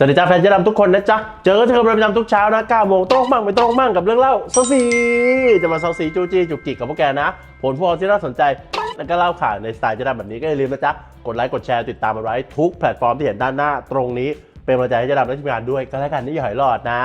สวัสดีจ้าแฟนเจะดำทุกคนนะจ๊ะ เจอกันเธอเป็นประจำทุกเช้านะ9โมงตรงมั่งไม่ตรงมั่งกับเรื่องเล่าเซาซีจะมาเซาซีจูจีจุกจิกกับพวกแกนะ ผลพวงที่น่าสนใจ แล้วก็เล่าข่าวในสไตล์เจะดำแบบนี้ก็อย่าลืมนะจ๊ะ กดไลค์กดแชร์ติดตามมาไว้ทุกแพลตฟอร์มที่เห็นด้านหน้าตรงนี้เป็นกำลังใจให้เจะดำและทีมงานด้วยก็แล้วกันนี่อย่าหอยหลอดนะ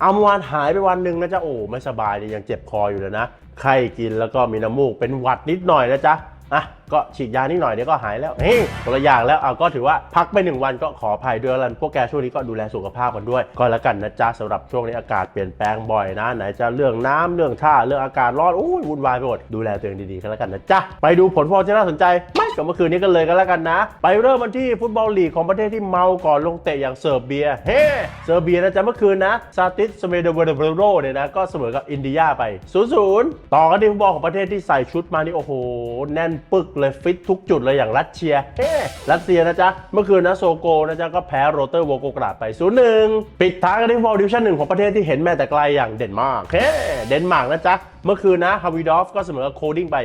เอาเมื่อวานหายไปวันหนึ่งนะจ๊ะโอ้ไม่สบายเนี่ยยังเจ็บคออยู่เลยนะไข้กินแล้วก็มีน้ำมูกเป็นหวัดนิดหน่อยนะจ๊ะ อะก็ฉีดยานิดหน่อยเดี๋ยวก็หายแล้วเฮ้ยคนละอย่างแล้วเอาก็ถือว่าพักไปหนึ่งวันก็ขออภัยด้วยแล้วพวกแกช่วงนี้ก็ดูแลสุขภาพกันด้วย ก็แล้วกันนะจ๊ะสำหรับช่วงนี้อากาศเปลี่ยนแปลงบ่อยนะ ไหนจะเรื่องน้ำเรื่องท่าเรื่องอากาศร้อนอุ้ยวุ่นวายไปหมดดูแลตัวเองดีๆกันแล้วกันนะจ๊ะไปดูผลพอจะน่าสนใจ กับเมื่อคืนนี้กันเลยกันแล้วกันนะ ไปเริ่มกันที่ฟุตบอลลีกของประเทศที่เมาก่อนลงเตะอย่างเซอร์เบีย เฮ้เซอร์เบียนะจ๊ะเมื่อคืนนะซาติสเมเดเวเดเบโรเนี่ยนะก็เสมอกับอินเดียไป0-0ต่อกันที่ฟุตบอลของประเทศที่ใส่ชุดมานี่โอ้โห แน่นปึกเลยฟิตทุกจุดเลยอย่างรัสเซียเฮ้รัสเซียนะจ๊ะเมื่อคืนนะโซโกนะจ๊ะก็แพ้โรเตอร์โวโกกราดไป0-1ปิดท้ายกันที่ฟุตบอลดิวิชั่นหนึ่งของประเทศที่เห็นแม้แต่ไกลอย่างเดนมาร์กเฮ้เดนมาร์กนะจ๊ะเมื่อคืนนะฮาวิดอฟก็เสมอโคดิ้งไป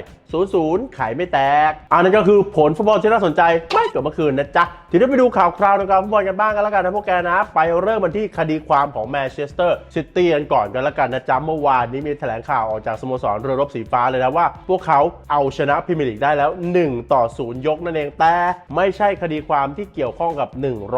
0-0ขายไม่แตกอันนั้นก็คือผลฟุตบอลที่น่าสนใจไม่เกิดเมื่อคืนนะจ๊ะ ทีนี้ไปดูข่าวคราวในการฟุตบอลกันบ้างกันแล้วกันนะพวกแกนะ ไปเริ่มกันที่คดีความของแมนเชสเตอร์ซิตี้กันก่อนกันแล้วกันนะจ๊ะ เมื่อวานนี้มีแถลงข่าวออกจากสโมสรเรือรบสีฟ้าเลยนะว่า พวกเขาเอาชนะพรีเมียร์ลีกได้แล้ว 1 ต่อ 0 ยกนั่นเองแต่ไม่ใช่คดีความที่เกี่ยวข้องกับ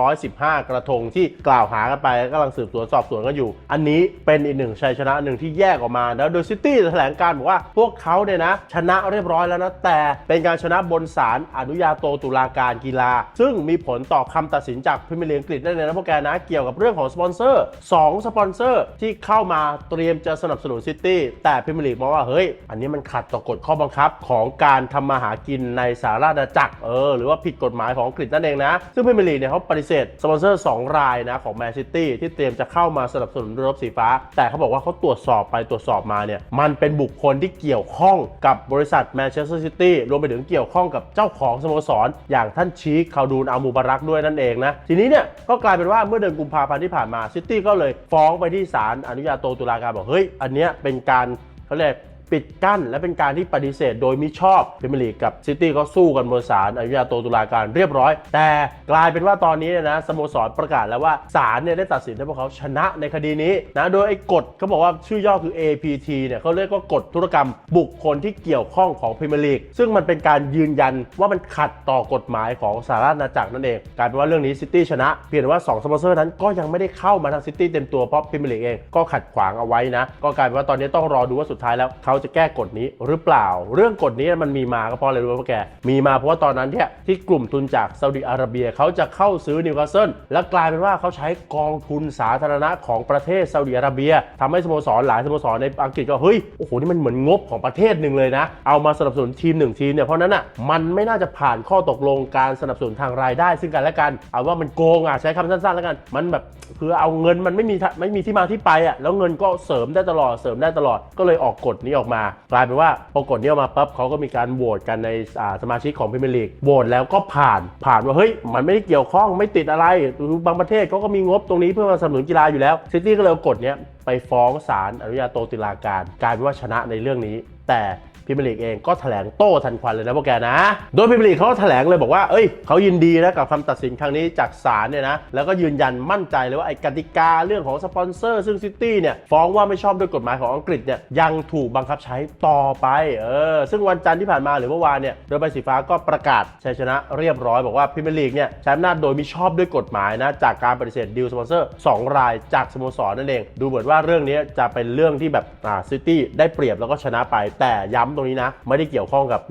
115 กระทงที่กล่าวหากันไปกำลังสืบสวนสอบสวนกันอยู่ อันนี้เป็นอีกหนึ่งชัยชนะหนึ่งที่แยกออกมาแล้วโดยซิตี้แถลงการบอกว่าพวกเขาเนี่ยนะชนะเรียบร้อยแล้วนะแต่เป็นการชนะบนศาลอนุญาโตตุลาการกีฬา ซึ่งมีผลต่อคำตัดสินจากพรีเมียร์ลีกอังกฤษได้เลยนะพวกแกนะ เกี่ยวกับเรื่องของสปอนเซอร์2สปอนเซอร์ที่เข้ามาเตรียมจะสนับสนุนซิตี้แต่พรีเมียร์ลีกมองว่าเฮ้ย อันนี้มันขัดต่อกฎข้อบังคับของการทำมาหากินในสาราณจักรเออหรือว่าผิดกฎหมายของอังกฤษนั่นเองนะ ซึ่งพรีเมียร์ลีกเนี่ยเขาปฏิเสธสปอนเซอร์ 2 รายนะของแมนซิตี้ที่เตรียมจะเข้ามาสนับสนุนรือรบสีฟ้า แต่เขาบอกว่าเขาตรวจสอบไปตรวจสอบมาเนี่ยมันเป็นบุคคลที่เกี่ยวข้องกับบริษัทแมนเชสเตอร์ซิตี้รวมไปถึงเกี่ยวข้องกับเจ้าของสโมสร อย่างท่านชีคคาดูนอามูบารักด้วยนั่นเองนะ ทีนี้เนี่ยก็กลายเป็นว่าเมื่อเดือนกุมภาพันธ์ที่ผ่านมาซิตี้ก็เลยฟ้องไปที่ศาลอนุญาโตตุลาการบอกเฮ้ยอันเนี้ยเป็นการเขาเรียก ปิดกั้น และเป็นการที่ปฏิเสธโดยมิชอบพรีเมียร์ลีกกับซิตี้ก็สู้กันบนศาลอนุญาโตตุลาการเรียบร้อย แต่กลายเป็นว่าตอนนี้เนี่ยนะสโมสรประกาศแล้วว่าศาลเนี่ยได้ตัดสินให้พวกเขาชนะในคดีนี้นะโดยไอ้กฎเขาบอกว่าชื่อย่อคือ APT เนี่ยเขาเรียกว่ากฎธุรกรรมบุคคลที่เกี่ยวข้องของพรีเมียร์ลีกซึ่งมันเป็นการยืนยันว่ามันขัดต่อกฎหมายของสหราชอาณาจักรนั่นเองกลายเป็นว่าเรื่องนี้ซิตี้ชนะเพียงแต่ว่า2สโมสรนั้นก็ยังไม่ได้เข้ามาทางซิตี้เต็มตัวเพราะพรีเมียร์ลีกเองก็ขัดขวางเอาไว้นะก็กลายเป็นว่าตอนนี้ต้องรอดูว่าสุดท้ายแล้วเขาจะแก้กฎนี้หรือเปล่า เรื่องกฎนี้มันมีมาก็เพราะอะไรรู้ไหมพวกแก มีมาเพราะว่าตอนนั้นเนี่ยที่กลุ่มทุนจากซาอุดิอาระเบียเขาจะเข้าซื้อนิวคาสเซิลและกลายเป็นว่าเขาใช้กองทุนสาธารณะของประเทศซาอุดิอาระเบียทำให้สโมสรหลายสโมสรในอังกฤษก็เฮ้ยโอ้โหนี่มันเหมือนงบของประเทศหนึ่งเลยนะ เอามาสนับสนุนทีมหนึ่งทีมเนี่ยเพราะนั้นอะมันไม่น่าจะผ่านข้อตกลงการสนับสนุนทางรายได้ ซึ่งกันและกันเอาว่ามันโกงอะใช้คำสั้นๆแล้วกัน มันแบบคือเอาเงินมันไม่มีทะไม่มีที่มาที่ไปอะแล้วเงินก็เสริมได้ตลอดเสริมได้ตลอดก็เลยออกกฎนี้ออกมากลายเป็นว่าพอกฎนี้ออกมาปั๊บเขาก็มีการโหวตกันในาสมาชิกของพรีเมียร์ลีกโหวตแล้วก็ผ่านผ่านว่าเฮ้ยมันไม่ได้เกี่ยวข้องไม่ติดอะไรบางประเทศเขาก็มีงบตรงนี้เพื่อมาสนับสนุนกีฬาอยู่แล้วซิตี้ก็เลยเอากฎนี้ไปฟ้องศาลอนุญาโตตุลาการกลายเป็นว่าชนะในเรื่องนี้ แต่ พรีเมียร์ลีกเองก็แถลงโต้ทันควันเลยนะพวกแกนะ โดยพรีเมียร์ลีกเขาก็แถลงเลยบอกว่าเอ้ยเขายินดีนะกับคำตัดสินครั้งนี้จากศาลเนี่ยนะแล้วก็ยืนยันมั่นใจเลยว่าไอ้กติกาเรื่องของสปอนเซอร์ซึ่งซิตี้เนี่ยฟ้องว่าไม่ชอบด้วยกฎหมายของอังกฤษเนี่ยยังถูกบังคับใช้ต่อไปเออซึ่งวันจันทร์ที่ผ่านมาหรือเมื่อวานเนี่ยเรือใบสีฟ้าก็ประกาศชัยชนะเรียบร้อยบอกว่าพรีเมียร์ลีกเนี่ยใช้อำนาจโดยมิชอบด้วยกฎหมายนะจากการปฏิเสธดีลสปอนเซอร์สองรายจากสโมสรนั่นเอง ดูเหมือนว่าเรื่องนี้จะเป็นเรื่องที่แบบอ่าซิตี้ได้เปรียบแล้วก็ชนะไปแต่ย้ำตรงนี้นะ ไม่ได้เกี่ยวข้องกับ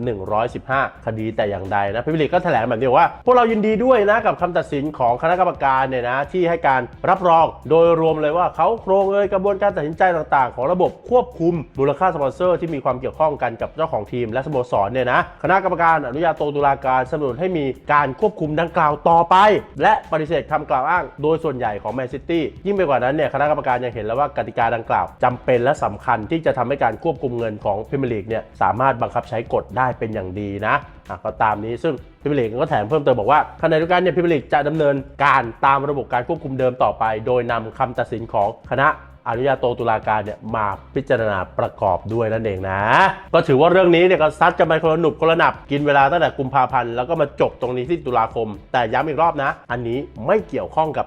115 คดีแต่อย่างใดนะพรีเมียร์ลีกก็แถลงแบบนี้ว่า พวกเรายินดีด้วยนะกับคำตัดสินของคณะกรรมการเนี่ยนะที่ให้การรับรอง โดยรวมเลยว่าเขาโครงเลยกระบวนการตัดสินใจต่างๆ ของระบบควบคุมมูลค่าสปอนเซอร์ที่มีความเกี่ยวข้องกันกับเจ้าของทีมและสโมสรเนี่ยนะคณะกรรมการอนุญาโตตุลาการสนับสนุนให้มีการควบคุมดังกล่าวต่อไป และปฏิเสธคำกล่าวอ้าง โดยส่วนใหญ่ของแมนซิตี้ยิ่งไปกว่านั้นเนี่ยคณะกรรมการยังเห็นแล้วว่ากติกาดังกล่าวจำเป็นและสำคัญที่จะทำให้การควบคุมเงินของพรีเมียร์ลีกเนี่ยสามารถบังคับใช้กฎได้เป็นอย่างดีนะก็ตามนี้ซึ่งพรีเมียร์ลีกก็แถมเพิ่มเติมบอกว่าขณะเดียวกันเนี่ยพรีเมียร์ลีกจะดำเนินการตามระบบการควบคุมเดิมต่อไป โดยนำคำตัดสินของคณะ อนุญาโตตุลาการเนี่ยมาพิจารณาประกอบด้วยนั่นเองนะ ก็ถือว่าเรื่องนี้เนี่ยก็ซัดกันไปคนละหนุบคนละหนับกินเวลาตั้งแต่กุมภาพันธ์แล้วก็มาจบตรงนี้ที่ตุลาคม แต่ย้ำอีกรอบนะ อันนี้ไม่เกี่ยวข้องกับ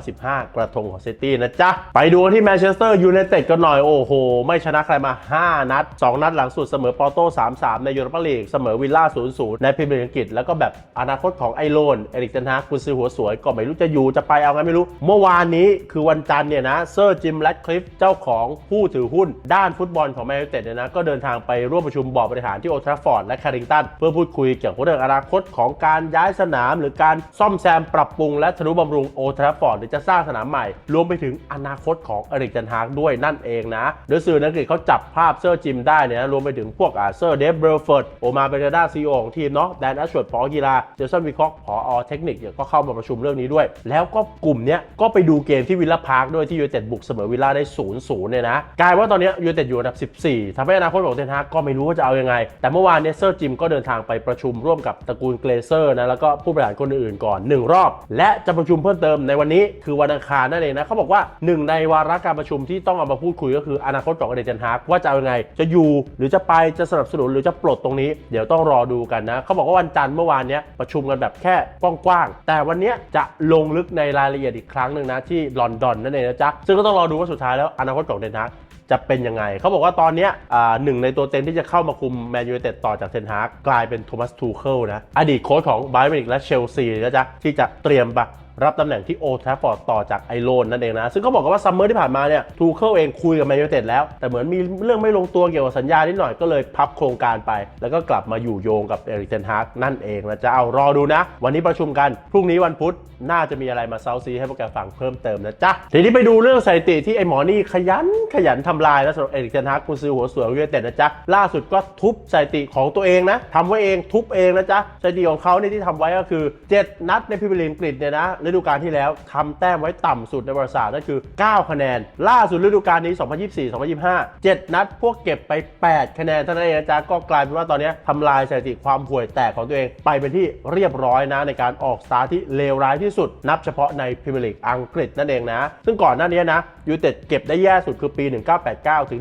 115 กระทงของซิตี้นะจ๊ะ ไปดูที่แมนเชสเตอร์ยูไนเต็ดกันหน่อยโอ้โห ไม่ชนะใครมา 5 นัด 2 นัดหลังสุดเสมอปอโต้3-3 ในยูโรปาลีกเสมอวิลล่า0-0 ในพรีเมียร์อังกฤษแล้วก็แบบอนาคตของไอโลนเอริกเทนฮากกุนซือหัวสวยก็ไม่รู้จะอยู่จะไปเอาไงไม่รู้ เมื่อวานนี้คือวันจันทร์เนี่ยนะเซอร์จิมแรดคลิฟเจ้าของผู้ถือหุ้นด้านฟุตบอลของแมนยูเต็ดเนี่ยนะก็เดินทางไปร่วมประชุมบอร์ดบริหารที่โอทราฟอร์ดและแคริงตันเพื่อพูดคุยเกี่ยวกับเรื่องอนาคตของการย้ายสนาม หรือการซ่อมแซมปรับปรุง และทนุบำรุงโอทราฟอร์ดหรือจะสร้างสนามใหม่ รวมไปถึงอนาคตของเอริกเทนฮากด้วยนั่นเองนะโดยสื่ออังกฤษเขาจับภาพเซอร์จิมได้เนี่ยรวมไปถึงพวกอาเซอร์เดฟเบลฟิร์ดโอมาเบเรดาซีโอของทีมเนาะแดนแอชวดพอกีฬาเจสันวิคอกพออเทคนิคเนี่ยก็เข้ามาประชุมเรื่องนี้ด้วย แล้วก็กลุ่มเนี้ยก็ไปดูเกมที่วิลล่าพาร์คด้วยที่ยูเต็ดบุกเสมอวิลล่าได้0-0เนี่ยนะกลายว่าตอนนี้ยูเต็ดอยู่อันดับ 14ทำให้อนาคตของเทนฮากก็ไม่รู้ว่าจะเอาอยังไง แต่เมื่อวานเนี่ยเซอร์จิมก็เดินทางไปประชุมร่วมกับตระกูลเกรเซอร์นะแล้วก็ผู้บริหารคนอื่นๆก่อน 1 รอบ และจะประชุมเพิ่มเติมในวันนี้คือวันอังคารนั่นเองนะเขาบอกว่าหนึ่งในวาระการประชุมที่ต้องเอามาพูดคุยก็คืออนาคตของเอเดนฮากว่าจะเอาอยังไง จะอยู่หรือจะไปจะสนับสนุนหรือจะปลดตรงนี้ เดี๋ยวต้องรอดูกันนะเขาบอกว่าวันจันทร์เมื่อวานเนี้ยประชุมกันแบบแค่กว้างๆแต่วันนี้จะลงลึกในรายละเอียดอีกครั้งหนึ่งนะที่ลอนดอนนั่นเองนะจ๊ะซึ่งก็ต้องรอดูว่าสุดท้ายแล้วอนาคตของเดนฮากจะเป็นยังไง เขาบอกว่าตอนนี้หนึ่งในตัวเต็งที่จะเข้ามาคุมแมนยูเต็ดต่อจากเทนฮากกลายเป็นโทมัสทูเคิลนะ อดีตโค้ชของไบรมิกและเชลซีนะจ๊ะที่จะเตรียมปะ รับตำแหน่งที่โอทราฟอร์ดต่อจากไอโลนนั่นเองนะ ซึ่งเขาบอกกันว่าซัมเมอร์ที่ผ่านมาเนี่ยทูเคิลเองคุยกับแมนยูเต็ดแล้ว แต่เหมือนมีเรื่องไม่ลงตัวเกี่ยวกับสัญญานิดหน่อยก็เลยพับโครงการไป แล้วก็กลับมาอยู่โยงกับเอริกเทนฮากนั่นเองนะจะเอารอดูนะ วันนี้ประชุมกัน พรุ่งนี้วันพุธน่าจะมีอะไรมาเซาซีให้พวกแกฟังเพิ่มเติมนะจ๊ะทีนี้ไปดูเรื่องสถิติที่ไอหมอนี่ขยันขยันทำลายแล้วสำหรับเอริกเทนฮากกุนซือหัวสวยยูเต็ดนะจ๊ะล่าสุดก็ทุบสถิติของตัวเองนะทำไว้เองทุบเองนะจ๊ะสถิติของเขาเนี่ยที่ทำไว้ก็คือ 7 นัดในพรีเมียร์ลีกอังกฤษเนี่ยนะฤดูกาลที่แล้วทำแต้มไว้ต่ำสุดในประวัติศาสตร์นั่นคือ 9 คะแนน ล่าสุดฤดูกาลนี้ 2024-2025 7 นัดพวกเก็บไป 8 คะแนนเท่านั้นเองนะจ๊ะก็กลายเป็นว่าตอนนี้ทำลายสถิติความห่วยแตกของตัวเอง ไปเป็นที่เรียบร้อยนะในการออกสตาร์ทที่เลวร้ายที่สุด นับเฉพาะในพรีเมียร์ลีกอังกฤษนั่นเองนะ ซึ่งก่อนหน้านี้นะยูเต็ดเก็บได้แย่สุดคือปี 1989 ถึง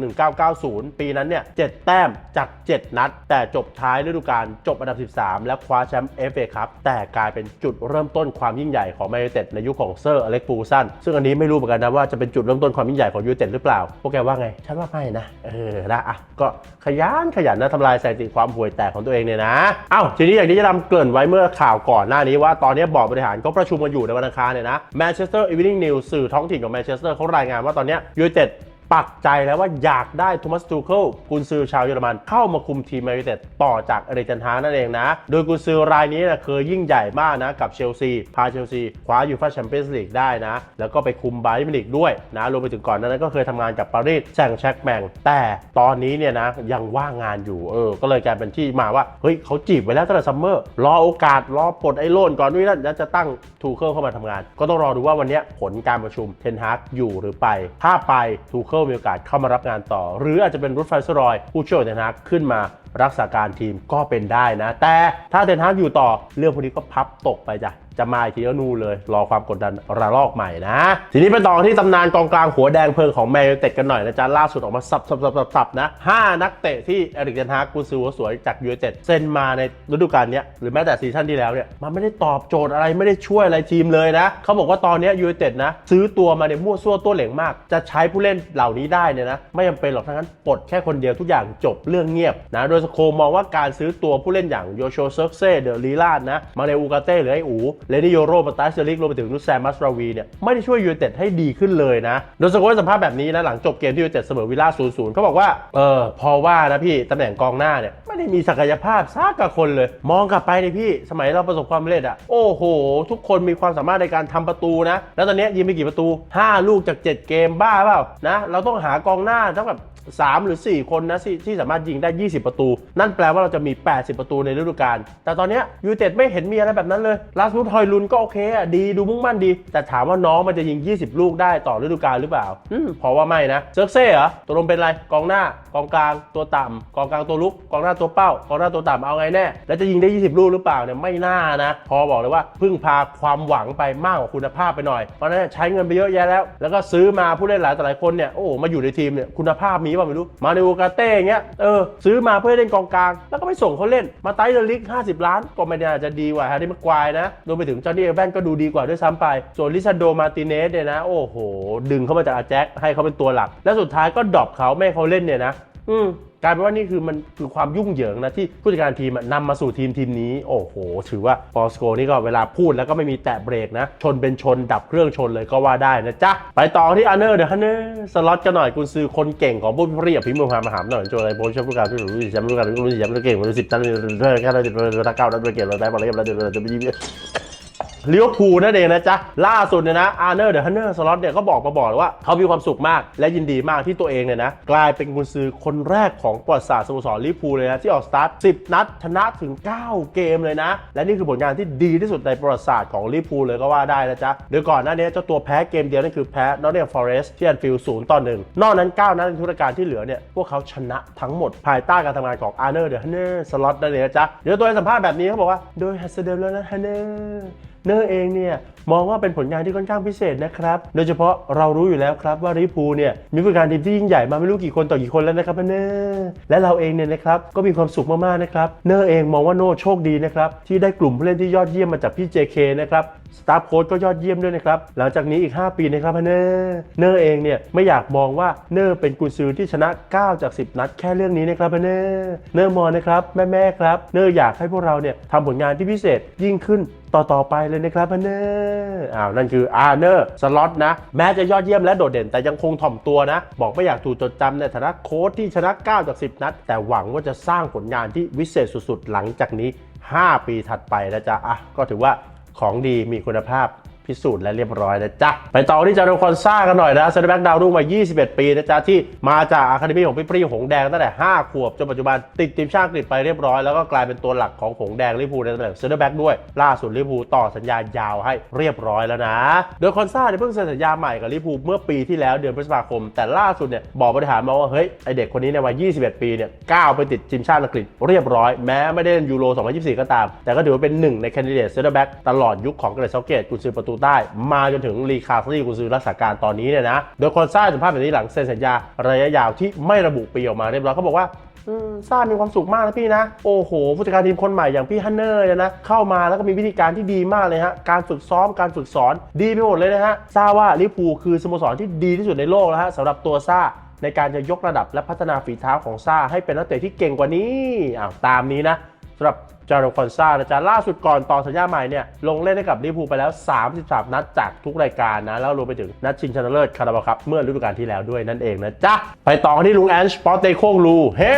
1990 ปีนั้นเนี่ย 7 แต้มจาก 7 นัด แต่จบท้ายฤดูกาลจบอันดับ 13 และคว้าแชมป์เอฟเอคัพแต่กลายเป็นจุดเริ่มต้นความยิ่งใหญ่ของมนยูเต็ดในยุคของเซอร์อเล็กฟูซันซึ่งอันนี้ไม่รู้เหมือนกันนะว่าจะเป็นจุดเริ่มต้นความยิ่งใหญ่ของยูเต็ดหรือเปล่าพวกแกว่าไง ฉันว่าไม่นะ เออนะอะก็ขยันขยันนะทำลายสถิติความห่วยแตกของตัวเองเนี่ยนะเอ้าทีนี้อย่างที่จะนำเกริ่นไว้เมื่อข่าวก่อนหน้านี้ว่าตอนนี้บอร์ดบริหารก็ประชุมกันอยู่ในวันอังคารเนี่ยนะแมนเชสเตอร์อีวินิ่งนิวสื่อท้องถิ่นของแมนเชสเตอร์เขารายงานว่าตอนนี้ยูเต็ด ปักใจแล้วว่าอยากได้โทมัสทูเคิลกุนซือชาวเยอรมันเข้ามาคุมทีมแมนยูเต็ดต่อจากเอริกเทนฮานั่นเองนะ โดยกุนซือรายนี้นะเคยยิ่งใหญ่มากนะ กับเชลซี พาเชลซีคว้ายูฟ่าแชมเปี้ยนส์ลีกได้นะ แล้วก็ไปคุมไบร์มินิกด้วยนะรวมไปถึงก่อนนั้นก็เคยทำงานกับปารีสแซงแชร์กแมงแต่ตอนนี้เนี่ยนะยังว่างงานอยู่เออก็เลยกลายเป็นที่มาว่าเฮ้ยเขาจีบไว้แล้วตั้งแต่ซัมเมอร์รอโอกาสรอปลดไอ้โลนก่อนด้วยนั่นแล้วจะตั้งทูเคิลเข้ามาทำงาน ก็ต้องรอดูว่าวันนี้ผลการประชุมเทนฮากอยู่หรือไปถ้าไปทูเคิลมีโอกาสเข้ามารับงานต่อ หรืออาจจะเป็นรุดไฟสรอย ผู้ช่วยเทนฮากขึ้นมารักษาการทีมก็เป็นได้นะ แต่ถ้าเทนฮากอยู่ต่อเรื่องพวกนี้ก็พับตกไปจ้ะ จะมาอีกทีก็นู่นเลย รอความกดดันระลอกใหม่นะ ทีนี้ไปต่อที่ตำนานกองกลางหัวแดงเพลิงของแมนยูเต็ดกันหน่อยนะจ๊ะล่าสุดออกมาสับสับสับสับสบนะห้านักเตะที่เอริกเทนฮากกุนซือหัวสวยจากยูเต็ดเซ็นมาในฤดูกาลนี้หรือแม้แต่ซีซั่นที่แล้วเนี่ยมันไม่ได้ตอบโจทย์อะไรไม่ได้ช่วยอะไรทีมเลยนะเขาบอกว่าตอนนี้ยูเต็ดนะซื้อตัวมาเนี่ยมั่วซั่วตัวเหลงมาก จะใช้ผู้เล่นเหล่านี้ได้เนี่ยนะไม่จำเป็นหรอกทั้งนั้นปลดแค่คนเดียวทุกอย่างจบเรื่องเงียบนะโดยสโคมองว่าการซื้อตัวผู้เล่นอย่างโยโชเซิร์กเซ่เดอลีลาดนะมาในอูกาเต้หรือไออูเลนิโยโรมาตาเซลิกรวมไปถึงนุสแซมมัสราวีเนี่ยไม่ได้ช่วยยูไนเต็ดให้ดีขึ้นเลยนะ โดยสโคมให้สัมภาษณ์แบบนี้นะหลังจบเกมที่ยูไนเต็ดเสมอวิลล่า0-0เขาบอกว่าเออพอว่านะพี่ตำแหน่งกองหน้าเนี่ยไม่ได้มีศักยภาพซักกับคนเลย มองกลับไปเลยพี่สมัยเราประสบความสำเร็จอะโอ้โห ทุกคนมีความสามารถในการทำประตูนะ แล้วตอนนี้ยยิงไปกี่ประตู 5 ลูกจาก 7 เกมบ้าเปล่านะเราต้องหากองหน้าเท่ากับ 3 หรือ 4 คนนะที่ที่สามารถยิงได้ 20 ประตู นั่นแปลว่าเราจะมี 80 ประตูในฤดูกาลแต่ตอนเนี้ยยูไนเต็ดไม่เห็นมีอะไรแบบนั้นเลยลาสมูทฮอยลุนก็โอเคอะดีดูมุ่งมั่นดี แต่ถามว่าน้องมันจะยิง 20 ลูกได้ต่อฤดูกาลหรือเปล่าอืมเพราะว่าไม่นะเซิร์กเซ่เหรอตัวลงเป็นอะไรกองหน้ากองกลางตัวต่ำกองกลางตัวลุกกองหน้าตัวเป้ากองหน้าตัวต่ำเอาไงแน่แล้วจะยิงได้ 20 ลูกหรือเปล่าเนี่ยไม่น่านะ พอบอกเลยว่าพึ่งพาความหวังไปมากกว่าคุณภาพไปหน่อยเพราะฉะนั้นใช้เงินไปเยอะแยะแล้ว แล้วก็ซื้อมาผู้เล่นหลายต่อหลายคนเนี่ยโอ้โหมาอยู่ในทีมเนี่ยคุณภาพมีเป่ะไม่รู้มาในโอกาเต้เงี้ยเออซื้อมาเพื่อเล่นกองกลาง แล้วก็ไม่ส่งเขาเล่นมาไตเดลิก 50 ล้าน ก็ไม่น่าจะดีกว่าแฮร์รี่แม็กควายนะรวมไปถึงจอห์นนี่เอแวนก็ดูดีกว่าด้วยซ้ำไป ส่วนลิซานโดมาติเนสเนี่ยนะ โอ้โห ดึงเข้ามาจากอาแจ็คให้เขาเป็นตัวหลัก และสุดท้ายก็ดรอปเขาไม่เขาเล่นเนี่ยนะ อืม กลายเป็นว่านี่คือมันคือความยุ่งเหยิงนะที่ผู้จัดการทีมอะนำมาสู่ทีมทีมนี้ โอ้โห ถือว่าปอสโกนี่ก็เวลาพูดแล้วก็ไม่มีแตะเบรกนะ ชนเป็นชนดับเครื่องชนเลยก็ว่าได้นะจ๊ะ ไปต่อที่อาร์เนอร์เดอะฮันเนอร์สล็อตกันหน่อยกุนซือคนเก่งของผู้พิพรีกับพิมพ์มหามหามหน่อยโจอะไรโบชอบผู้การที่รู้แชมป์รู้การรู้แชมป์รู้เก่งรู้สิบตั้งแค่เราสิบเราเก้าเราเก่งเราได้บอลเล่นเราเดินเราจะ ลิเวอร์พูลนั่นเองนะจ๊ะ ล่าสุดเนี่ยนะอาร์เนอร์เดอะฮันเนอร์สล็อตเนี่ยก็บอกมาบอกว่าเขามีความสุขมากและยินดีมากที่ตัวเองเนี่ยนะ กลายเป็นกุนซือคนแรกของประวัติศาสตร์สโมสรลิเวอร์พูลเลยนะ ที่ออกสตาร์ท 10 นัดชนะถึง 9 เกมเลยนะ และนี่คือผลงานที่ดีที่สุดในประวัติศาสตร์ของลิเวอร์พูลเลยก็ว่าได้นะจ๊ะโดยก่อนหน้านี้เจ้าตัวแพ้เกมเดียวนั่นคือแพ้นอตเทมฟอเรสต์ที่แอนฟิลด์ศูนย์ต่อหนึ่งนอกนั้น 9 นัดในทุกรายการที่เหลือเนี่ยพวกเขาชนะทั้งหมดภายใต้การทำงานของอาร์เนอร์เดอะฮันเนอร์สล็อตนั่นเองนะจ๊ะเดี๋ยวตัวให้สัมภาษณ์แบบนี้เขาบอกว่าโดยฮัสเดลแล้วนะฮันเนอร์ เนอร์เองเนี่ยมองว่าเป็นผลงานที่ค่อนข้างพิเศษนะครับ โดยเฉพาะเรารู้อยู่แล้วครับว่าลิพูเนี่ยมีผู้จัดการทีมที่ยิ่งใหญ่มาไม่รู้กี่คนต่อกี่คนแล้วนะครับเนอร์และเราเองเนี่ยนะครับก็มีความสุขมากๆนะครับเนอร์เองมองว่าโน่โชคดีนะครับที่ได้กลุ่มผู้เล่นที่ยอดเยี่ยมมาจากพี่ JK นะครับสตาฟโค้ชก็ยอดเยี่ยมด้วยนะครับหลังจากนี้อีก 5 ปีนะครับเนอร์เนอร์เองเนี่ยไม่อยากมองว่าเนอร์เป็นกุนซือที่ชนะ 9 จาก 10 นัดแค่เรื่องนี้นะครับเนอร์เนอร์มองนะครับแม่ๆครับเนอร์อยากให้พวกเราเนี่ยทำผลงานที่พิเศษยิ่งขึ้น ต่อๆไปเลยนะครับเนอร์อ้าวนั่นคืออาร์เนอร์สล็อตนะ แม้จะยอดเยี่ยมและโดดเด่นแต่ยังคงถ่อมตัวนะ บอกไม่อยากถูกจดจำในฐานะโค้ชที่ชนะ 9 จาก 10 นัด แต่หวังว่าจะสร้างผลงานที่วิเศษสุดๆ หลังจากนี้ 5 ปีถัดไปนะจ๊ะอะก็ถือว่าของดีมีคุณภาพ พิสูจน์และเรียบร้อยนะจ๊ะ ไปต่อที่จารุคอนซ่ากันหน่อยนะเซนเตอร์แบ็กดาวรุ่งวัย21 ปีนะจ๊ะ ที่มาจากอะคาเดมี่ของพี่ปรีหงแดงตั้งแต่ 5 ขวบ จนปัจจุบันติดทีมชาติอังกฤษไปเรียบร้อย แล้วก็กลายเป็นตัวหลักของหงแดงลิเวอร์พูลในตำแหน่งเซนเตอร์แบ็กด้วย ล่าสุดลิเวอร์พูลต่อสัญญายาวให้เรียบร้อยแล้วนะ โดยคอนซ่าเนี่ยเพิ่งเซ็นสัญญาใหม่กับลิเวอร์พูลเมื่อปีที่แล้วเดือนพฤษภาคม แต่ล่าสุดเนี่ยบอกบริหารมาว่าเฮ้ยไอเด็กคนนี้ในวัย 21 ปีเนี่ยก้าวไปติดทีมชาติอังกฤษเรียบร้อยแม้ไม่ได้เล่นยูโร 2024 ก็ตาม แต่ก็ถือว่าเป็นหนึ่งในแคนดิเดตเซนเตอร์แบ็กตลอดยุคของเกรซเซาเกตกุนซือประตูใต้ มาจนถึงลีคาสลี่กุซือรักษาการตอนนี้เนี่ยนะ โดยคอนซ่าสัมภาษณ์แบบนี้หลังเซ็นสัญญาระยะยาวที่ไม่ระบุปีออกมาเรียบร้อยเขาบอกว่าซ่ามีความสุขมากนะพี่นะ โอ้โห ผู้จัดการทีมคนใหม่อย่างพี่ฮันเนอร์เนี่ยนะ เข้ามาแล้วก็มีวิธีการที่ดีมากเลยฮะ การฝึกซ้อม การฝึกสอน ดีไปหมดเลยนะฮะซ่าว่าลิเวอร์พูคือสโมสรที่ดีที่สุดในโลกแล้วฮะสำหรับตัวซ่าในการจะยกระดับและพัฒนาฝีเท้าของซ่าให้เป็นนักเตะที่เก่งกว่านี้อ้าวตามนี้นะ สำหรับจารุคอนซ่านะจ๊ะล่าสุดก่อนต่อสัญญาใหม่เนี่ยลงเล่นให้กับลิเวอร์พูลไปแล้ว 33 นัดจากทุกรายการนะ แล้วรวมไปถึงนัดชิงชนะเลิศคาราบาครับเมื่อฤดูกาลที่แล้วด้วยนั่นเองนะจ๊ะ ไปต่อกันที่ลุงแอนช์ปอเตโคกลูเฮ้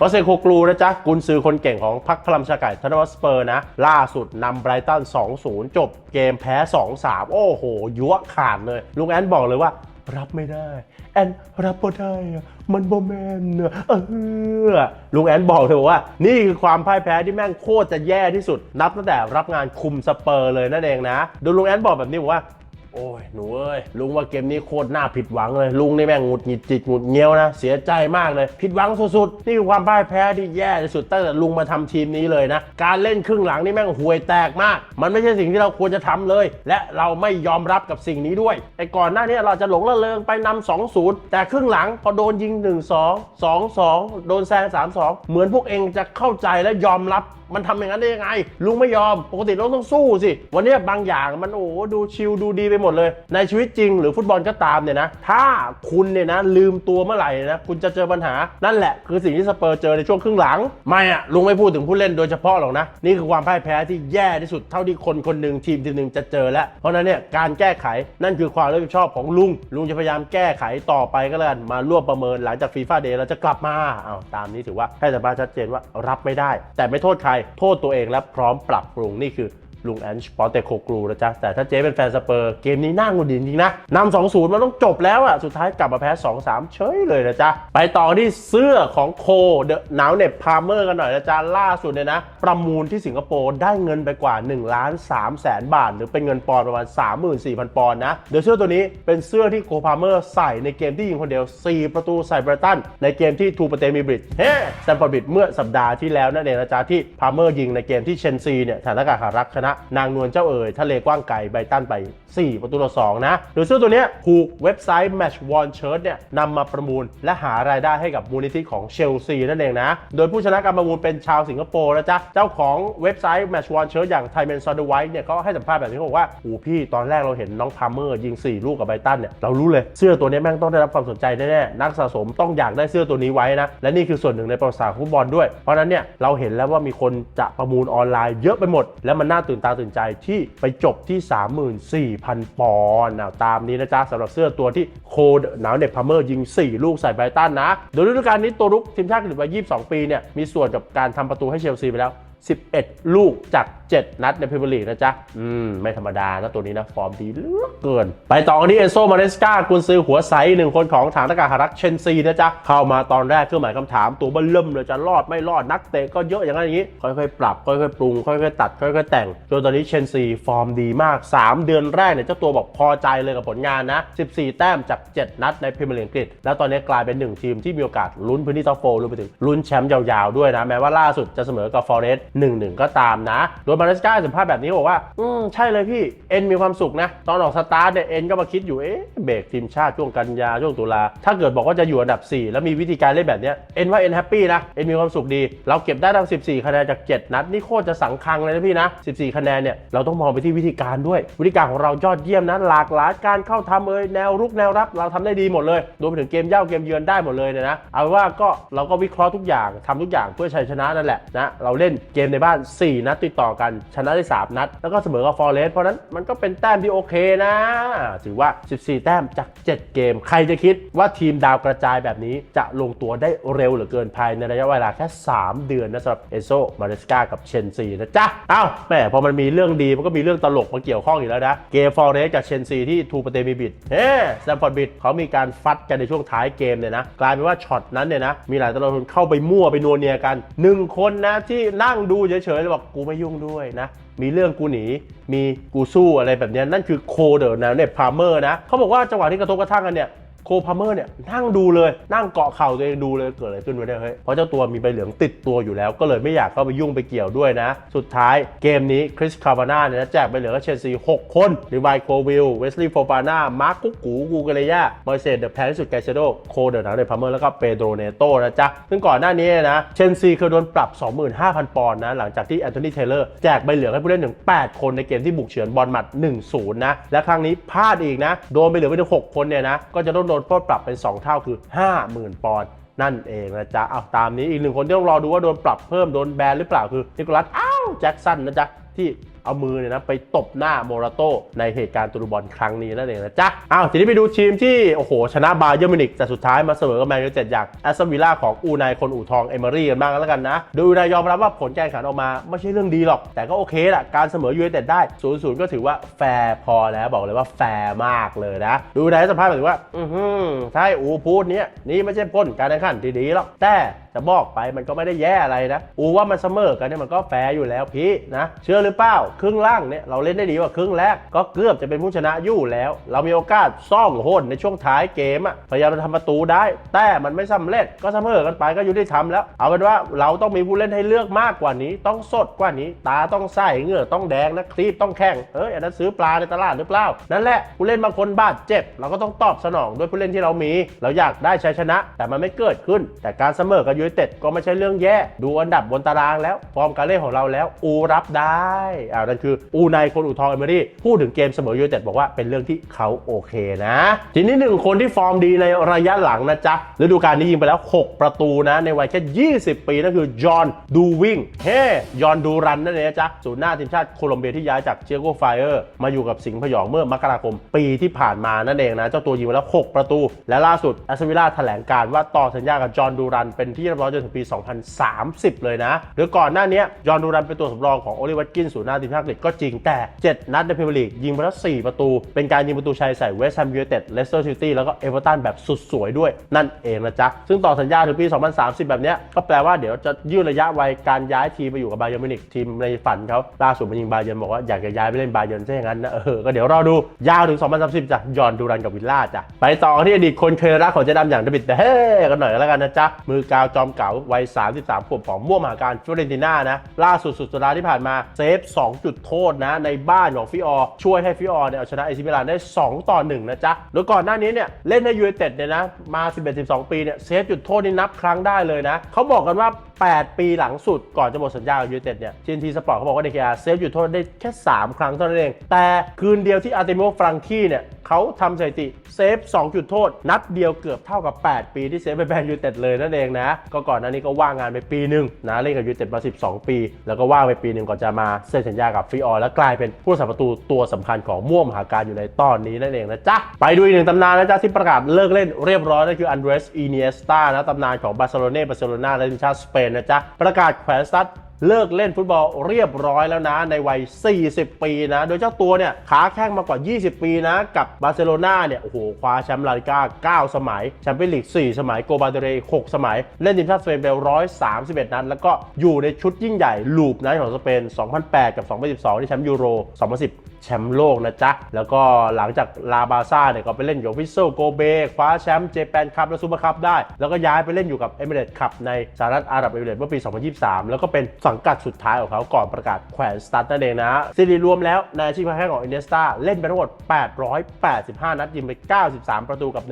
ปอเตโคกลูนะจ๊ะ กุนซือคนเก่งของพักพลัมชาไก่ธนวัฒน์สเปอร์นะ ล่าสุดนำไบรตัน 2-0 จบเกมแพ้ 2-3 โอ้โหยั่วขาดเลยลุงแอนบอกเลยว่ารับไม่ได้ แอนรับบ่ได้อะมันบ่แมนอะเออลุงแอนบอกเลยว่า นี่คือความพ่ายแพ้ที่แม่งโคตรจะแย่ที่สุด นับตั้งแต่รับงานคุมสเปอร์เลยนั่นเองนะ ดูลุงแอนบอกแบบนี้บอกว่า โอ้ยหนูเอ้ยลุงว่าเกมนี้โคตรน่าผิดหวังเลย ลุงนี่แม่งหงุดหงิดจิตหงุดเงี้ยวนะ เสียใจมากเลย ผิดหวังสุดๆ นี่คือความพ่ายแพ้ที่แย่ที่สุดตั้งแต่ลุงมาทำทีมนี้เลยนะ การเล่นครึ่งหลังนี่แม่งห่วยแตกมาก มันไม่ใช่สิ่งที่เราควรจะทำเลย และเราไม่ยอมรับกับสิ่งนี้ด้วยไอ้ก่อนหน้านี้เราจะหลงละเลงไปนำ2-0 แต่ครึ่งหลังพอโดนยิง 1-2 2-2 โดนแซง 3-2 เหมือนพวกเองจะเข้าใจและยอมรับ มันทำอย่างนั้นได้ยังไง ลุงไม่ยอม ปกติเราต้องสู้สิ วันนี้บางอย่างมันโอ้ดูชิลดูดีไปหมดเลย ในชีวิตจริงหรือฟุตบอลก็ตามเนี่ยนะ ถ้าคุณเนี่ยนะลืมตัวเมื่อไหร่นะ คุณจะเจอปัญหา นั่นแหละ คือสิ่งที่สเปอร์เจอในช่วงครึ่งหลัง ไม่อะลุงไม่พูดถึงผู้เล่นโดยเฉพาะหรอกนะ นี่คือความพ่ายแพ้ที่แย่ที่สุดเท่าที่คนคนหนึ่งทีมทีมหนึ่งจะเจอแล้ว เพราะนั้นเนี่ยการแก้ไขนั่นคือความรับผิดชอบของลุง ลุงจะพยายามแก้ไขต่อไปก็แล้วกันมาร่วมประเมินหลังจากฟีฟ่าเดย์เราจะกลับมาอ้าตามนี้ถือว่าให้สัมภาษณ์ชัดเจนว่ารับไม่ได้ แต่ไม่โทษใครโทษตัวเองและพร้อมปรับปรุงนี่คือ ลุงแอนช์ปอเตโคกรูนะจ๊ะ แต่ถ้าเจ๊เป็นแฟนสเปอร์เกมนี้น่าหงุดหงิดจริงนะนำ2-0มันต้องจบแล้วอะสุดท้ายกลับมาแพ้ 2-3 เฉยเลยนะจ๊ะ ไปต่อที่เสื้อของโคเดอะหนาวเน็บพาร์เมอร์กันหน่อยนะจ๊ะ ล่าสุดเนี่ยนะ ประมูลที่สิงคโปร์ได้เงินไปกว่า1ล้าน3แสนบาท หรือเป็นเงินปอนด์ประมาณ 34,000 ปอนด์นะโดยเสื้อตัวนี้เป็นเสื้อที่โคพาร์เมอร์ใส่ในเกมที่ยิงคนเดียว 4 ประตูใส่ไบรตันในเกมที่ทูปเตมีบริดเฮ้แซมฟอร์ดบริดเมื่อสัปดาห์ที่แล้วนั่นเองนะจ๊ะที่พาร์เมอร์ยิงในเกมที่เชนซีเนี่ยฐานกาหารักชนะนางนวลเจ้าเอ๋ยทะเลกว้างไกลไบตันไป 4 ประตูต่อ2นะโดยเสื้อตัวนี้ถูกเว็บไซต์ Match One Shirt เนี่ยนำมาประมูลและหารายได้ให้กับมูลนิธิของเชลซีนั่นเองนะ โดยผู้ชนะการประมูลเป็นชาวสิงคโปร์นะจ๊ะ เจ้าของเว็บไซต์ Match One Shirt อย่างไทเมนซอนเดไวท์เนี่ยเขาให้สัมภาษณ์แบบนี้เขาบอกว่าโอ้พี่ตอนแรกเราเห็นน้องพาร์เมอร์ยิง 4 ลูกกับไบตันเนี่ยเรารู้เลยเสื้อตัวนี้แม่งต้องได้รับความสนใจแน่ๆนักสะสมต้องอยากได้เสื้อตัวนี้ไว้นะและนี่คือส่วนหนึ่งในประวัติศาสตร์ฟุตบอลด้วยเพราะฉะนั้นเนี่ยเราเห็นแล้วว่ามีคนจะประมูลออนไลน์เยอะไปหมด และมันน่าตื่นตาตื่นใจที่ไปจบที่ 34,000 ปอนด์นะตามนี้นะจ๊ะสำหรับเสื้อตัวที่โคดหนาวเน็บพามเมอร์ยิง 4 ลูกใส่ไบรตันนะ โดยฤดูกาลนี้ตัวรุกทีมชาติอังกฤษวัย22 ปีเนี่ยมีส่วนกับการทำประตูให้เชลซีไปแล้ว 11 ลูกจาก 7 นัดในพรีเมียร์ลีกนะจ๊ะ อืม ไม่ธรรมดานะตัวนี้นะ ฟอร์มดีเหลือเกิน ไปต่อกันที่เอนโซมาเนสกากุนซือหัวใสหนึ่งคนของฐานอากาศหารักเชนซีนะจ๊ะ เข้ามาตอนแรกเครื่องหมายคำถามตัวเบิ้ลเริ่มเลยจะรอดไม่รอดนักเตะก็เยอะอย่างนั้นอย่างนี้ ค่อยๆ ปรับ ค่อยๆ ปรุง ค่อยๆ ตัด ค่อยๆ แต่งจนตอนนี้เชนซีฟอร์มดีมาก 3 เดือนแรกเนี่ยเจ้าตัวบอกพอใจเลยกับผลงานนะ 14 แต้มจาก 7 นัดในพรีเมียร์ลีกอังกฤษแล้วตอนนี้กลายเป็นหนึ่งทีมที่มีโอกาสลุ้นพื้นที่ท็อปโฟรวมไปถึงลุ้นแชมป์ยาวๆด้วยนะแม้ว่าล่าสุดจะเสมอกับฟอเรสต์1-1 ก็ตามนะโดยมาเลสกาสัมภาษณ์แบบนี้บอกว่า อืมใช่เลยพี่ เอ็นมีความสุขนะ ตอนออกสตาร์ทเนี่ยเอ็นก็มาคิดอยู่ เอ๊ะเบรกทีมชาติช่วงกันยาช่วงตุลา ถ้าเกิดบอกว่าจะอยู่อันดับ 4 แล้วมีวิธีการเล่นแบบนี้เอ็นว่าเอ็นแฮปปี้นะ เอ็นมีความสุขดี เราเก็บได้ทั้ง14 คะแนนจาก 7 นัด นี่โคตรจะสังคังเลยนะพี่นะ 14 คะแนนเนี่ยเราต้องมองไปที่วิธีการด้วย วิธีการของเรายอดเยี่ยมนะหลากหลายการเข้าทำเอยแนวรุกแนวรับ เราทำได้ดีหมดเลยรวมไปถึงเกมเย่าเกมเยือนได้หมดเลยเนี่ยนะเอาว่าก็เราก็วิเคราะห์ทุกอย่างทำทุกอย่างเพื่อชัยชนะนั่นแหละนะเราเล่นเกมในบ้าน 4 นัดติดต่อกันชนะได้ 3 นัด แล้วก็เสมอกับฟอร์เรสต์เพราะนั้นมันก็เป็นแต้มที่โอเคนะ ถือว่า 14 แต้มจาก 7 เกม ใครจะคิดว่าทีมดาวกระจายแบบนี้จะลงตัวได้เร็วเหลือเกินภายในระยะเวลาแค่ 3 เดือนนะสำหรับเอโซมาเดสกากับเชนซีนะจ๊ะเอ้าแหมพอมันมีเรื่องดีมันก็มีเรื่องตลกมาเกี่ยวข้องอีกแล้วนะเกมฟอร์เรสต์กับเชนซีที่ทูปเตมีบิดเฮ้แซมฟอร์ดบิดเขามีการฟัดกันในช่วงท้ายเกมเนี่ยนะกลายเป็นว่าช็อตนั้นเนี่ยนะมีหลายตัวลกคนเข้าไปมั่วไปนัวเนียกันหนึ่งคนนะที่นั่งดูเฉยๆแล้วบอกกูไม่ยุ่งด้วยนะ มีเรื่องกูหนี มีกูสู้อะไรแบบนี้ นั่นคือโคเดอร์นะเนี่ยพาร์เมอร์นะ เขาบอกว่าจังหวะที่กระทบกระทั่งกันเนี่ย โคพาเมอร์เนี่ยนั่งดูเลยนั่งเกาะเข่าตัวเองดูเลยเกิดอะไรขึ้นวะเนี่ยเฮ้ยเพราะเจ้าตัวมีใบเหลืองติดตัวอยู่แล้วก็เลยไม่อยากเข้าไปยุ่งไปเกี่ยวด้วยนะ สุดท้ายเกมนี้คริสคาร์บาน่าเนี่ยแจกใบเหลืองให้เชลซี6 คนดิวายโควิลเวสลีย์โฟปาน่ามาร์คกุ๊กกูกูเกเรยามอร์เซเดอร์แพนที่สุดไกเซโดโคเดอร์นะเนี่ยพาเมอร์แล้วก็เปโดรเนโตนะจ๊ะซึ่งก่อนหน้านี้นะเชลซีเคยโดนปรับ 25,000 ปอนด์นะหลังจากที่แอนโทนีเทเลอร์แจกใบเหลืองให้ผู้เล่นถึง8คนในเกมที่บุกเฉือนบอลหมัด1-0นะและครั้งนี้พลาดอีกนะโดนใบเหลืองไปถึง6คนเนี่ยนะก็จะต้องโดนโทษปรับเป็น 2 เท่าคือ 50,000 ปอนด์นั่นเองนะจ๊ะเอาตามนี้อีกหนึ่งคนที่ต้องรอดูว่าโดนปรับเพิ่มโดนแบนหรือเปล่าคือนิโคลัสอ้าวแจ็คสันนะจ๊ะที่ เอามือเนี่ยนะไปตบหน้าโมราโตในเหตุการณ์ตุลบอลครั้งนี้นั่นเองนะจ๊ะอ้าวทีนี้ไปดูทีมที่โอ้โหชนะบาเยอร์มิวนิกแต่สุดท้ายมาเสมอกับแมนยูเต็ดอย่างแอสตันวิลล่าของอูนายคนอู่ทองเอเมอรี่กันบ้างแล้วกันนะโดยอูนายยอมรับว่าผลการแข่งขันออกมาไม่ใช่เรื่องดีหรอกแต่ก็โอเคแหละการเสมอยูไนเต็ดได้0ูนย์ก็ถือว่าแฟร์พอแล้วบอกเลยว่าแฟร์มากเลยนะดูในสัมภาษณ์แบบว่า อือหือใช่อูพูดเนี้ยนี่ไม่ใช่พ้นการแข่งขันที่ดีหรอกแต่จะบอกไปมันก็ไม่ได้แย่อะไรนะ อูว่ามันเสมอกันเนี่ยมันก็แฟร์อยู่แล้วพี่นะ เชื่อหรือเปล่าครึ่งล่างเนี่ยเราเล่นได้ดีกว่าครึ่งแรก ก็เกือบจะเป็นผู้ชนะอยู่แล้ว เรามีโอกาสซ่องโหนในช่วงท้ายเกมอะพยายามจะทำประตูได้ แต่มันไม่สำเร็จก็เสมอกันไปก็ยู่ที่ทำแล้ว เอาเป็นว่าเราต้องมีผู้เล่นให้เลือกมากกว่านี้ ต้องสดกว่านี้ ตาต้องใสเหงื่อต้องแดงนะครีบต้องแข็งเอ้ยอันนั้นซื้อปลาในตลาดหรือเปล่านั่นแหละผู้เล่นบางคนบาดเจ็บ เราก็ต้องตอบสนองด้วยผู้เล่นที่เรามี เราอยากได้ชัยชนะ แต่มันไม่เกิดขึ้น แต่การเสมอกับยูไนเต็ดก็ไม่ใช่เรื่องแย่ ดูอันดับบนตารางแล้วฟอร์มการเล่นของเราแล้ว อูรับได้อ่านั่นคืออูในคนอูทองเอเมอรี่พูดถึงเกมเสมอยูไนเต็ดบอกว่าเป็นเรื่องที่เขาโอเคนะ ทีนี้หนึ่งคนที่ฟอร์มดีในระยะหลังนะจ๊ะฤดูกาลนี้ยิงไปแล้ว 6 ประตูนะ ในวัยแค่ 20 ปีนั่นคือจอห์นดูวิงเฮยอนดูรันนั่นเองนะจ๊ะศูนย์หน้าทีมชาติโคลอมเบียที่ย้ายจากเชียโกไฟเออร์มาอยู่กับสิงห์พยองเมื่อมกราคมปีที่ผ่านมานั่นเองนะเจ้าตัวยิงไปแล้ว 6 ประตู และล่าสุดแอสตันวิล่าแถลงการว่าต่อสัญญากับจอห์นดูรันเป็นที่เรียบร้อยจนถึงปี 2030 เลยนะหรือก่อนหน้านี้จอห์นดูรันเป็นตัวสำรองของโอลิเวอร์กินศูนย์หน้าทีมทีมชาติอังกฤษก็จริงแต่ 7 นัดในพรีเมียร์ลีกยิงไปแล้ว4ประตู เป็นการยิงประตูชัยใส่เวสต์แฮมยูไนเต็ดเลสเตอร์ซิตี้แล้วก็เอเวอร์ตันแบบสุดสวยด้วยนั่นเองนะจ๊ะ ซึ่งต่อสัญญาถึงปี 2030 แบบเนี้ยก็แปลว่าเดี๋ยวจะยืดระยะวัยการย้ายทีมไปอยู่กับบาเยิร์นมิวนิกทีมในฝันเขาล่าสุดมันยิงบาเยิร์นบอกว่าอยากจะย้ายไปเล่นบาเยิร์นซะอย่างนั้นนะเออก็เดี๋ยวรอดูยาวถึง 2030จ้ะยอนดูรันกับวิลล่าจ้ะไปต่อที่อดีตคนเคยรักของเจ๊ดำอย่างเดวิดเดเฮ้กันหน่อยแล้วกันนะจ๊ะมือกาวจอมเก๋าวัย 33ขวบของม่วงมหาการฟิโอเรนติน่านะล่าสุดสุดสัปดาห์ที่ผ่านมาเซฟ2จุดโทษนะในบ้านของฟิออร์ช่วยให้ฟิออร์เนี่ยเอาชนะเอซิมิลานได้ 2 ต่อ 1 นะจ๊ะโดยก่อนหน้านี้เนี่ยเล่นในยูไนเต็ดเนี่ยนะมา 11-12 ปีเนี่ยเซฟจุดโทษนี่นับครั้งได้เลยนะเขาบอกกันว่า 8 ปีหลังสุดก่อนจะหมดสัญญากับยูไนเต็ดเนี่ยทีนทีสปอร์ตเขาบอกว่าเดกอาเซฟจุดโทษได้แค่ 3 ครั้งเท่านั้นเอง แต่คืนเดียวที่อาร์เตมิโอฟรังคีเนี่ยเขาทำสถิติเซฟ 2 จุดโทษ นัดเดียวเกือบเท่ากับ 8 ปีที่เซฟไปแบนยูเต็ดเลยนั่นเองนะ ก็ก่อนหน้านี้ก็ว่างงานไปปีหนึ่งนะเล่นกับยูเต็ดมา 12 ปี แล้วก็ว่างไปปีหนึ่งก่อนจะมาเซ็นสัญญากับฟรีออร์และกลายเป็นผู้สัมประตูตัวสำคัญของม่วงมหาการอยู่ในตอนนี้นั่นเองนะจ๊ะ ไปดูอีกหนึ่งตำนานนะจ๊ะที่ประกาศเลิกเล่นเรียบร้อยนั่นคืออันเดรสอีเนียสตานะตำนานของบาร์เซโลนาบาร์เซโลนาและทีมชาติสเปนนะจ๊ะประกาศแขวนสตั๊ด เลิกเล่นฟุตบอลเรียบร้อยแล้วนะในวัย 40 ปีนะ โดยเจ้าตัวเนี่ยขาแข้งมากว่า 20 ปีนะ กับบาร์เซโลนาเนี่ยโอ้โหคว้าแชมป์ลาลิก้า 9 สมัยแชมเปี้ยนลีก 4 สมัยโกบาเดเร6สมัย เล่นทีมชาติสเปนไป131 นัด แล้วก็อยู่ในชุดยิ่งใหญ่ลูปนะของสเปน 2008 กับ 2012ที่แชมป์ยูโร 2010แชมป์โลกนะจ๊ะ แล้วก็หลังจากลาบาซ่าเนี่ยก็ไปเล่นอยู่วิสเซโกเบคว้าแชมป์เจแปนคัพและซูเปอร์คัพได้ แล้วก็ย้ายไปเล่นอยู่กับเอมิเรตส์คัพในสหรัฐอาหรับเอมิเรตส์เมื่อปี 2023 แล้วก็เป็นสังกัดสุดท้ายของเขาก่อนประกาศแขวนสตาร์ทนั่นเองนะสิริรวมแล้วในอาชีพแข่งของอินเดสตาเล่นไปทั้งหมด 885 นัดยิงไป 93 ประตูกับ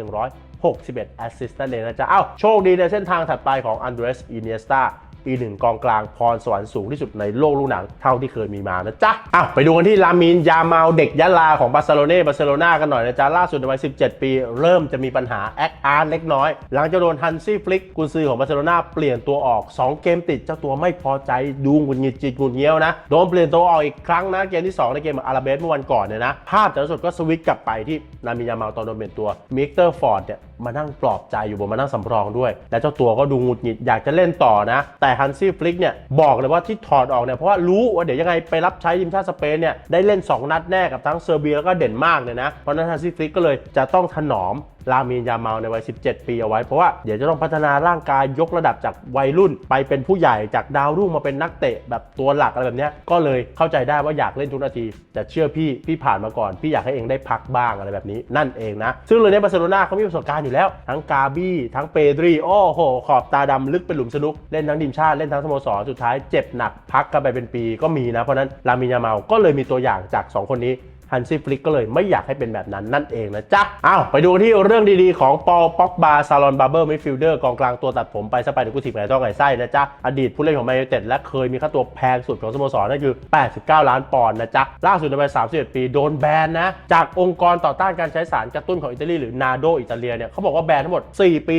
161 แอสซิสต์นั่นเองนะจ๊ะ เอ้า โชคดีในเส้นทางถัดไปของอันเดรสอินเนสตา อีกหนึ่งกองกลางพรสวรรค์สูงที่สุดในโลกลูกหนังเท่าที่เคยมีมานะจ๊ะอ้าวไปดูกันที่ลามินยาเมาเด็กยะลาของบาร์เซโลนาบาร์เซโลนากันหน่อยนะจ๊ะล่าสุดในวัย 17 ปี เริ่มจะมีปัญหาแอคอาร์เล็กน้อย หลังจากโดนฮันซี่ฟลิกกุนซือของบาร์เซโลนาเปลี่ยนตัวออก 2 เกมติดเจ้าตัวไม่พอใจดูงุดหงิดจิตงุดเงี้ยวนะโดนเปลี่ยนตัวออกอีกครั้งนะเกมที่ 2 ในเกมอาราเบสเมื่อวันก่อนเนี่ยนะภาพจากล่าสุดก็สวิตช์กลับไปที่นามินยาเมาตอนโดนเปลี่ยนตัวมิกเตอร์ฟอร์ดเนี่ยมานั่งปลอบใจอยู่บนมานั่งสำรองด้วย และเจ้าตัวก็ดูงุดหงิดอยากจะเล่นต่อนะ แแต่ฮันซี่ฟลิกเนี่ยบอกเลยว่าที่ถอดออกเนี่ยเพราะว่ารู้ว่าเดี๋ยวยังไงไปรับใช้ทีมชาติสเปนเนี่ยได้เล่น 2 นัดแน่กับทั้งเซอร์เบียแล้วก็เด่นมากเลยนะเพราะฉะนั้นฮันซี่ฟลิกก็เลยจะต้องถนอม ลามีนยาเมาในวัย 17 ปีเอาไว้ เพราะว่าเดี๋ยวจะต้องพัฒนาร่างกายยกระดับจากวัยรุ่น ไปเป็นผู้ใหญ่จากดาวรุ่งมาเป็นนักเตะแบบตัวหลักอะไรแบบนี้ก็เลยเข้าใจได้ว่าอยากเล่นทุกนาที แต่เชื่อพี่พี่ผ่านมาก่อน พี่อยากให้เองได้พักบ้างอะไรแบบนี้นั่นเองนะ ซึ่งเลยในบาร์เซโลนาเขามีประสบการณ์อยู่แล้ว ทั้งกาบี้ทั้งเปดรีโอ้โห ขอบตาดำลึกเป็นหลุมสนุก เล่นทั้งทีมชาติเล่นทั้งสโมสรสุดท้ายเจ็บหนักพักกันไปเป็นปีก็มีนะเพราะนั้นลามินยาเมาก็เลยมีตัวอย่างจากสองคนนี้ ฮันซี่ฟลิกก็เลยไม่อยากให้เป็นแบบนั้นนั่นเองนะจ๊ะอ้าวไปดูที่เรื่องดีๆของปอลป็อกบาซาลอนบาร์เบอร์มิฟิลเดอร์กองกลางตัวตัดผมไปสไปเดอร์กูทีมไก่ต้องไก่ไส้นะจ๊ะอดีตผู้เล่นของแมนยูเต็ดและเคยมีค่าตัวแพงสุดของสโมสรนั่นคือ 89 ล้านปอนด์นะจ๊ะล่าสุดในวัย31 ปีโดนแบนนะจากองค์กรต่อต้านการใช้สารกระตุ้นของอิตาลีหรือนาโดอิตาเลียเนี่ยเขาบอกว่าแบนทั้งหมด 4 ปี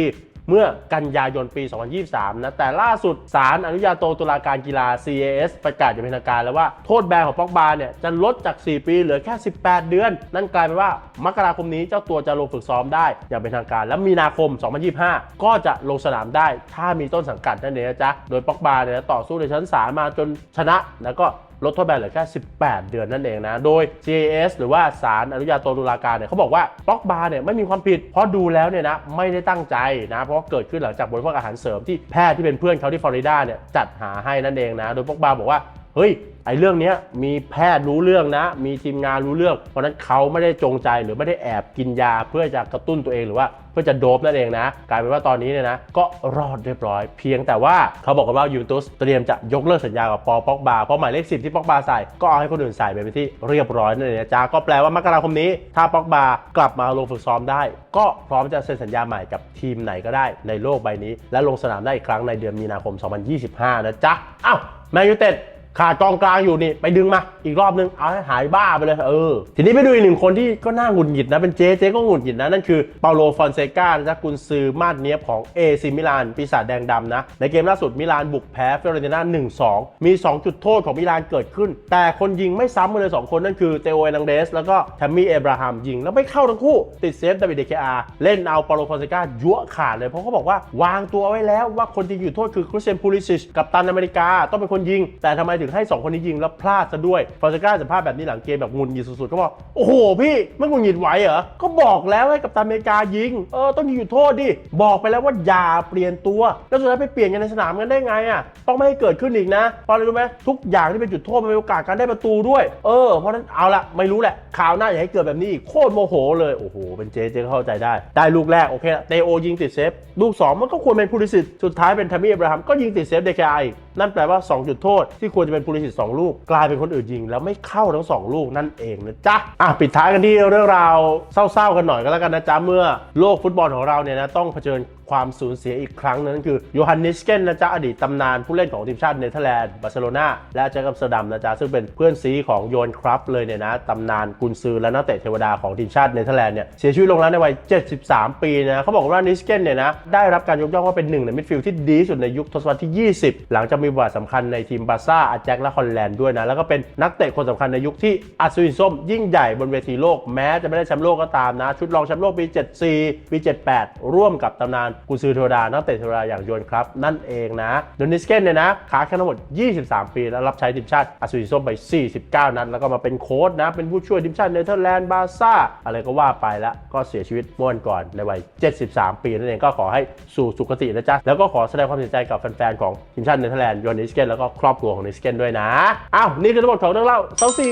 เมื่อกันยายนปี 2023 นะ แต่ล่าสุดศาลอนุญาโตตุลาการกีฬา CAS ประกาศอย่างเป็นทางการแล้วว่าโทษแบนของป็อกบาเนี่ยจะลดจาก 4 ปีเหลือแค่ 18 เดือน นั่นกลายเป็นว่ามกราคมนี้เจ้าตัวจะลงฝึกซ้อมได้อย่างเป็นทางการ และมีนาคม 2025 ก็จะลงสนามได้ถ้ามีต้นสังกัดนั่นเองนะจ๊ะโดยป็อกบาเนี่ยต่อสู้ในชั้นศาลมาจนชนะแล้วก็ ลดโทษแบนเหลือแค่ 18 เดือนนั่นเองนะ โดย CAS หรือว่าศาลอนุญาโตตุลาการเนี่ยเขาบอกว่าป็อกบาร์เนี่ยไม่มีความผิด เพราะดูแล้วเนี่ยนะไม่ได้ตั้งใจนะ เพราะเกิดขึ้นหลังจากบริโภคอาหารเสริมที่แพทย์ที่เป็นเพื่อนเขาที่ฟลอริดาเนี่ยจัดหาให้นั่นเองนะ โดยป็อกบาร์บอกว่าเฮ้ยไอ้เรื่องนี้มีแพทย์รู้เรื่องนะ มีทีมงานรู้เรื่อง เพราะนั้นเขาไม่ได้จงใจหรือไม่ได้แอบกินยาเพื่อจะกระตุ้นตัวเองหรือว่า พื่อจะโดบนั่นเองนะ กลายเป็นว่าตอนนี้เนี่ยนะก็รอดเรียบร้อย เพียงแต่ว่าเขาบอกกันว่ายูเวนตุสเตรียมจะยกเลิกสัญญากับปอป็อกบาเพราะหมายเลขสิบที่ป็อกบาใส่ก็เอาให้คนอื่นใส่ไปเป็นที่เรียบร้อยนั่นเองจ๊ะก็แปลว่ามกราคมนี้ ถ้าป็อกบากลับมาลงฝึกซ้อมได้ ก็พร้อมจะเซ็นสัญญาใหม่กับทีมไหนก็ได้ในโลกใบนี้ และลงสนามได้อีกครั้งในเดือนมีนาคม 2025 นะจ๊ะอ้าวแมนยูเต็ด ขาดกองกลางอยู่นี่ไปดึงมาอีกรอบนึงเอาให้หายบ้าไปเลยเออทีนี้ไปดูอีกหนึ่งคนที่ก็น่าหงุดหงิดนะเป็นเจ๊เจ๊ก็หงุดหงิดนะ นั่นคือเปาโลฟอนเซกาจ๊ะกุนซือมาดเนียบของเอซิมิลานปีศาจแดงดำนะ ในเกมล่าสุดมิลานบุกแพ้ฟิโอเรนติน่า1-2 มี 2 จุดโทษของมิลานเกิดขึ้น แต่คนยิงไม่ซ้ำกันเลย 2 คนนั่นคือเตโอเอนังเดส แล้วก็แทมมี่เอบราฮัมยิง แล้วไม่เข้าทั้งคู่ ติดเซฟดาวิดเดเคอาเล่นเอาเปาโลฟอนเซกายั่วขาดเลยเพราะเขาบอกว่าวางตัวไว้แล้วว่าคนที่อยู่โทษคือคริสเตียนพูลิซิชกับตันอเมริกาต้องเป็นคนยิง แต่ทำไมถึงให้ 2 คนนี้ยิงแล้วพลาดซะด้วยฟอนเซก้าสัมภาษณ์แบบนี้หลังเกมแบบงุนหงิดสุดๆ ก็บอก โอ้โหพี่ไม่งุนหงิดไหวเหรอ ก็บอกแล้วให้กับตันอเมริกายิง เออต้องยิงอยู่โทษดิ บอกไปแล้วว่าอย่าเปลี่ยนตัว แล้วสุดท้ายไปเปลี่ยนกันในสนามกันได้ไงอะต้องไม่ให้เกิดขึ้นอีกนะเพราะอะไรรู้ไหมทุกอย่างที่เป็นจุดโทษมันเป็นโอกาสการได้ประตูด้วย เออเพราะนั้นเอาละไม่รู้แหละข่าวหน้าอย่าให้เกิดแบบนี้โคตรโมโหเลยโอ้โหเป็นเจ๊เจ๊เข้าใจได้ ได้ลูกแรกโอเคละเตโอยิงติดเซฟลูกสองมันก็ควรเป็นพูลิสิตสุดท้ายเป็นทามี่เอบราฮัมก็ยิงติดเซฟเดคอีกนั่นแปลว่า 2 จุดโทษ ที่ควรจะเป็นปุริสิตสองลูก กลายเป็นคนอื่นยิง แล้วไม่เข้าทั้ง 2 ลูกนั่นเองนะจ๊ะอะปิดท้ายกันที่เรื่องราวเศร้าๆกันหน่อยก็แล้วกันนะจ๊ะเมื่อโลกฟุตบอลของเราเนี่ยนะต้องเผชิญ ความสูญเสียอีกครั้งนั่นคือโยฮันนิสเกนนะจ๊ะอดีตตำนานผู้เล่นของทีมชาติเนเธอร์แลนด์บาร์เซโลนาและแจ็คอัมส์ดัมนะจ๊ะซึ่งเป็นเพื่อนซีของโยนครับเลยเนี่ยนะตำนานกุนซือและนักเตะเทวดาของทีมชาติเนเธอร์แลนด์เนี่ยเสียชีวิตลงแล้วในวัย 73 ปีนะเขาบอกว่านิสเกนเนี่ยนะได้รับการยกย่องว่าเป็นหนึ่งในมิดฟิลด์ที่ดีสุดในยุคทศวรรษที่ 20 หลังจากมีบทบาทสำคัญในทีมบาร์ซ่าอาแจ็คและฮอลแลนด์ด้วยนะแล้วก็เป็นนักเตะคนสำคัญในยุคที่อัศวินส้มยิ่งใหญ่บนเวทีโลกแม้จะไม่ได้แชมป์โลกก็ตามนะชุดรองแชมป์โลกปี 74 ปี 78 ร่วมกับตำนานกุซือเทวดานักเตะเทวดาอย่างโยนครับ นั่นเองนะโดนิสเกนเนี่ยนะค้าแค่ทั้งหมด 23 ปี แล้วรับใช้ทีมชาติอัศวิส้มไป 49 นัดแล้วก็มาเป็นโค้ชนะ เป็นผู้ช่วยทีมชาติเนเธอร์แลนด์บาซ่าอะไรก็ว่าไปแล้วก็เสียชีวิตเมื่อวันก่อนในวัย 73 ปีนั่นเองก็ขอให้สู่สุคตินะจ๊ะแล้วก็ขอแสดงความเสียใจกับแฟนๆของทีมชาติเนเธอร์แลนด์โยนิสเกนแล้วก็ครอบครัวของนิสเกนด้วยนะอ้าวนี่คือทั้งหมดของเรื่องเล่าเซาซี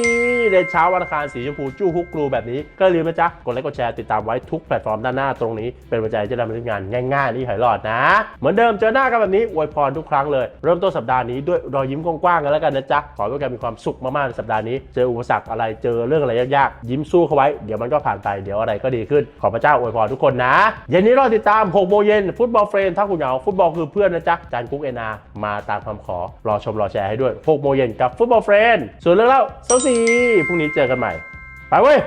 ในเช้าวันอังคารสีชมพูจู้ฮุกกลูแบบนี้ก็ลืมนะจ๊ะกดไลค์กดแชร์ติดตามไว้ทุกแพลตฟอร์มด้านหน้าตรงนี้เป็นปัจจัยจะทำให้งานง่ายๆนี่หายหลอดนะ เหมือนเดิมเจอหน้ากันแบบนี้อวยพรทุกครั้งเลย เริ่มต้นสัปดาห์นี้ด้วยรอยยิ้มกว้างๆกันแล้วกันนะจ๊ะ ขอให้ทุกคนมีความสุขมากๆในสัปดาห์นี้ เจออุปสรรคอะไรเจอเรื่องอะไรยากๆยิ้มสู้เข้าไว้เดี๋ยวมันก็ผ่านไปเดี๋ยวอะไรก็ดีขึ้น ขอพระเจ้าอวยพรทุกคนนะเย็นนี้รอติดตาม6โมงเย็นฟุตบอลเฟรนถ้าคุณเหงาฟุตบอลคือเพื่อนนะจ๊ะจานกุ๊กเอนามาตามคำขอรอชมรอแชร์ให้ด้วย6โมงเย็นกับฟุตบอลเฟรนส่วนเรื่องเล่าเซาซีพรุ่งนี้เจอกันใหม่ ไปเว้ย